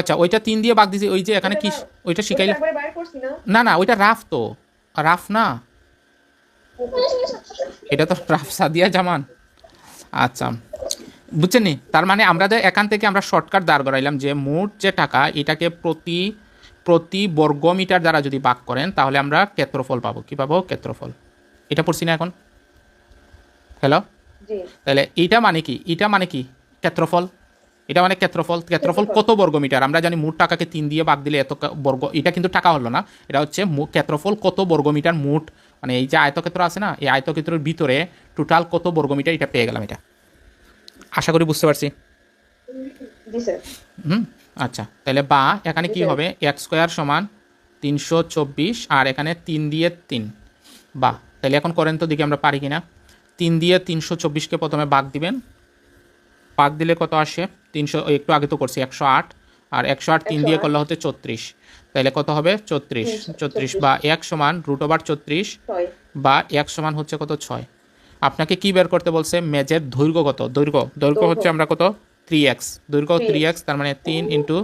আচ্ছা ওইটা তিন দিয়ে বাগ দিছি ওই যে এখানে কি ওইটা শিখাইলে না। না ওইটা রাফ তো। রাফ না? এটা তো রাফ সাদিয়া জামান। আচ্ছা বুঝছেন নি? তার মানে আমরা যে এখান থেকে আমরা শর্টকাট দাঁড় করাইলাম যে মোট যে টাকা এটাকে প্রতি প্রতি বর্গ মিটার দ্বারা যদি ভাগ করেন তাহলে আমরা ক্ষেত্রফল পাবো। কি পাবো? ক্ষেত্রফল। এটা পড়ছি না এখন? হ্যালো তাহলে এইটা মানে কি? এটা মানে কি? ক্ষেত্রফল? এটা মানে ক্ষেত্রফল ক্ষেত্রফল কত বর্গ মিটার? আমরা জানি মোট টাকাকে তিন দিয়ে ভাগ দিলে এত বর্গ এটা কিন্তু টাকা হলো না। এটা হচ্ছে মো- ক্ষেত্রফল কত বর্গ মিটার মোট? মানে এই যে আয়তক্ষেত্র আছে না এই আয়তক্ষেত্রের ভিতরে টোটাল কত বর্গ মিটার এটা পেয়ে গেলাম এটা। আশা করি বুঝতে পারছি। হুম আচ্ছা। তাহলে বা এখানে কি হবে? এক স্কোয়ার সমান তিনশো চব্বিশ আর এখানে তিন দিয়ে তিন। বা তাহলে এখন করেন তো দেখি আমরা পারি কিনা। তিন দিয়ে তিনশো চব্বিশকে প্রথমে বাঘ দিবেন। বাঘ দিলে কত আসে? তিনশো একটু আগে তো করছি একশো আট। আর একশো আট তিন দিয়ে করলে হচ্ছে চত্রিশ। তাহলে কত হবে? চত্রিশ। চত্রিশ। বা এক সমান রুট ওভার চত্রিশ বা এক সমান হচ্ছে কত? ছয়। আপনাকে কি বের করতে বলছে? মেজের দৈর্ঘ্য কত? দৈর্ঘ্য। দৈর্ঘ্য হচ্ছে আমরা কত? থ্রি এক্স দৈর্ঘ্য থ্রি এক্স তার মানে তিন ইন্টু